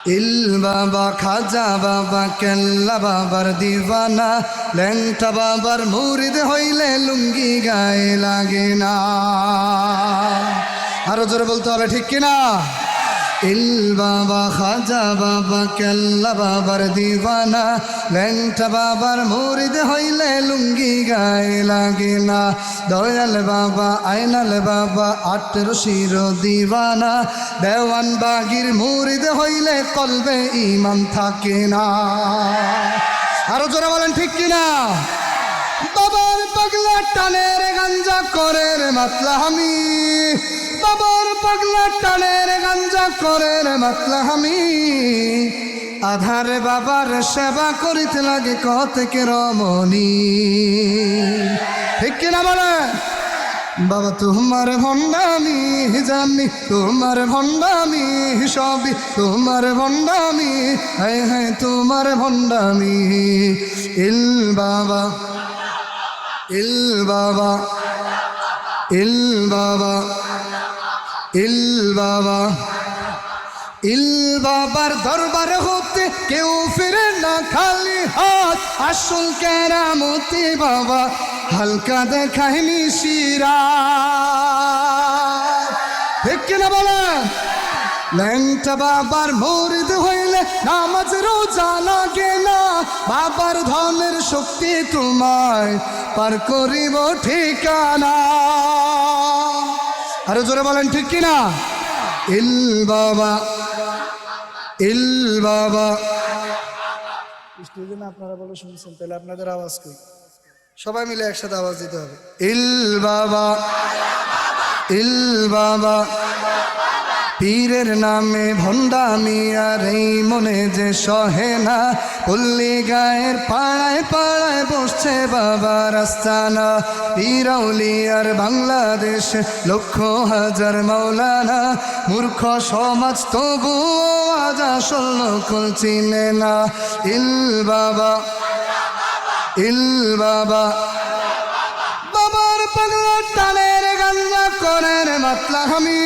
ইল বাবা খাজা বাবা কেল্লা বাবার দিবানা ল্যাংটা বাবার মুরিদ হইলে লুঙ্গি গায়ে লাগে না। আরও জোরে বলতে হবে, ঠিক কিনা? ইল বাবা খাজা বাবা কেল্লা বাবার দিওয়ানা, ল্যাংটা বাবার মুরিদ হইলে লুঙ্গি গায়ে লাগে না। দয়াল বাবা, আইনাল বাবা আটের শির দিওয়ানা বাগির মুরিদ হইলে কলবে ইমান থাকে না। আরও জোরে বলেন, ঠিক কিনা? বাবার পাগলা টানের গাঞ্জা করে মাতলা আমি বাবার পাগলা টানের গাঞ্জা করে রে মাতলা আমি। আধারে বাবার সেবা করিতে লাগে কতকে রমণী। ঠিক কিনা বলে? বাবা, তোমার ভণ্ডামি, জানি তোমার ভণ্ডামি, সবই তোমার ভণ্ডামি। হ্যাঁ হ্যাঁ তোমার ভণ্ডামি। ইল বাবা ইল বাবা ইল বাবা ইল বাবা। ইল বাবার দরবার হতে কেউ ফিরে না খালি হাত। আসল কেরামতি বাবা, হালকা দেখায়নি শিরা ঠিক কিনা বলে? ল্যাংটা বাবার মরিদ হইলে নামাজ রোজা লাগে না। বাবার ধনের শক্তি তোমায় পার করিব ঠিকানা। আরও জোরে বলেন, ঠিক কিনা? ইল বাবা ইল বাবা। স্টেজে না আপনারা বলে শুনছেন তাহলে আপনাদের আওয়াজ কই? সবাই মিলে একসাথে আওয়াজ দিতে হবে। ইল বাবা। ইল বাবা। পীরের নামে ভণ্ডামি, আর এই মনে যে সহে না, পল্লী গায়ের পাড়ায় পাড়ায় বসছে বাবা রাস্তানা পীরাউলি আর বাংলাদেশ, লক্ষ হাজার মাওলানা, মূর্খ সমাজ তবু আজ আসল নকল চিনে না। ইল বাবা ইল বাবা, বাবার পাগলা টানের গাঞ্জা করেন মাতলা আমি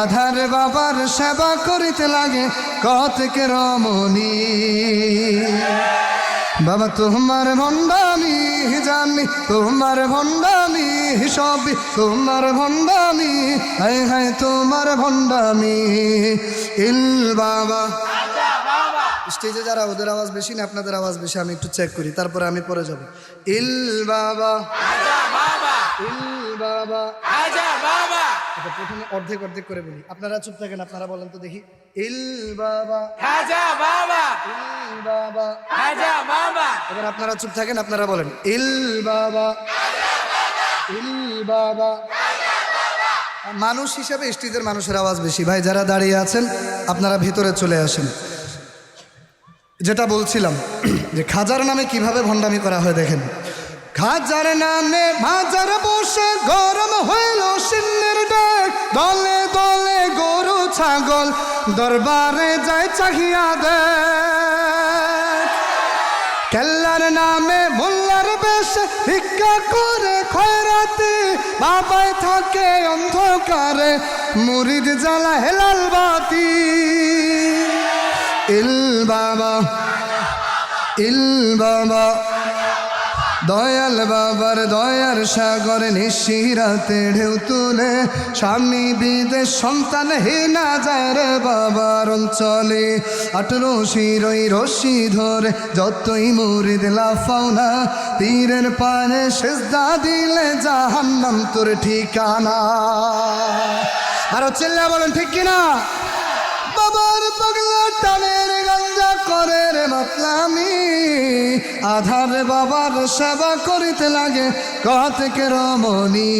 আধার বাবার সেবা করিতে লাগে কতকে রমণী। বাবা তোমার ভণ্ডামি জানি তোমার ভণ্ডামি সবই তোমার ভণ্ডামি হায় হায় তোমার ভণ্ডামি। ইল বাবা। স্টেজে যারা ওদের আওয়াজ বেশি না আপনাদের আওয়াজ বেশি আমি একটু চেক করি তারপরে আমি পরে যাব। ইল বাবা। ইল বাবা। বাবা। আচ্ছা, প্রথমে অর্ধেক অর্ধেক করে বলি। আপনারা চুপ থাকেন আপনারা বলেন তো দেখি। ইল বাবা। আজা বাবা। ইল বাবা। আজা বাবা। এবার আপনারা চুপ থাকেন আপনারা বলেন ইল বাবা। ইল বাবা। মানুষ হিসাবে স্টেজের মানুষের আওয়াজ বেশি। ভাই যারা দাঁড়িয়ে আছেন আপনারা ভিতরে চলে আসেন। যেটা বলছিলাম যে খাজার নামে কীভাবে ভণ্ডামি করা হয় দেখেন। খাজার নামে মাজার বসে গরম হইল সিন্নের দলে দলে গরু, ছাগল, দরবারে যায় চাহিয়া দেখ। কেল্লার নামে মোল্লার বেশ ভিক্ষা করে খয়রাতে, বাবাই থাকে অন্ধকারে, মুরিদ জ্বালা হেলাল বাতি। ইল বাবা ইল বাবা। দয়াল বাবার দয়ার সাগর নিশিরাতে ঢেউ তুলে, স্বামী বিদেশ সন্তান হেনা যায় রে বাবার অঞ্চলে। আটরো শিরই রশি ধরে, যতই মুরিদ লাফাও না, তীরের পানে সেজদা দিলে জাহান্নাম তোর ঠিকানা। আরও চিল্লা বলেন, ঠিক কিনা? বাবার টানের গঞ্জা করে রে মাতলামি। আধার বাবার সেবা করিতে লাগে কতকে রমণী।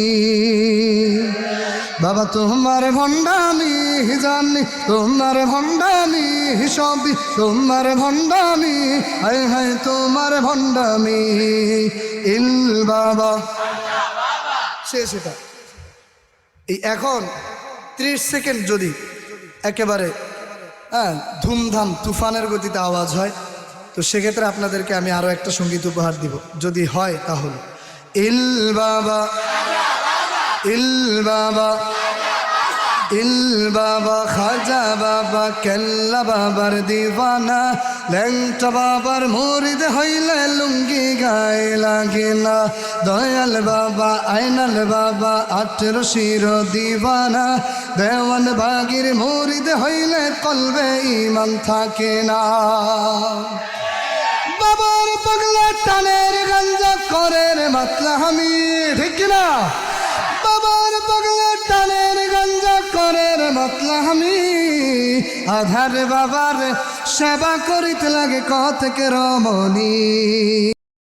বাবা, তোমার ভণ্ডামি জানি, তোমার ভণ্ডামি সবই তোমার ভণ্ডামি। হায় হায়, তোমার ভণ্ডামি। ইল বাবা। শেষ এটা। এই এখন ত্রিশ সেকেন্ড যদি একেবারে হ্যাঁ ধুমধাম, তুফানের গতিতে আওয়াজ হয়। তো সেক্ষেত্রে আপনাদেরকে আমি আরও একটা সংগীত উপহার দিব। যদি হয় তাহলে। ইল বাবা ইল বাবা। ইল বাবা, খাজা বাবা, কেল্লা বাবার দিবানা ল্যাংটা বাবার মরিদ হইলে লুঙ্গি গায়ে লাগে না দয়াল বাবা, আইনাল বাবা আঠেরো শির দিবানা দেওয়ান বাগির মরিদ হইলে কলবে ইমান থাকে না। বাবার পাগলা টানের গঞ্জা করের মাতলা আমি, ঠিক না বাবার পাগলা আমি আধার বাবার সেবা করিতে লাগে কত রমণী।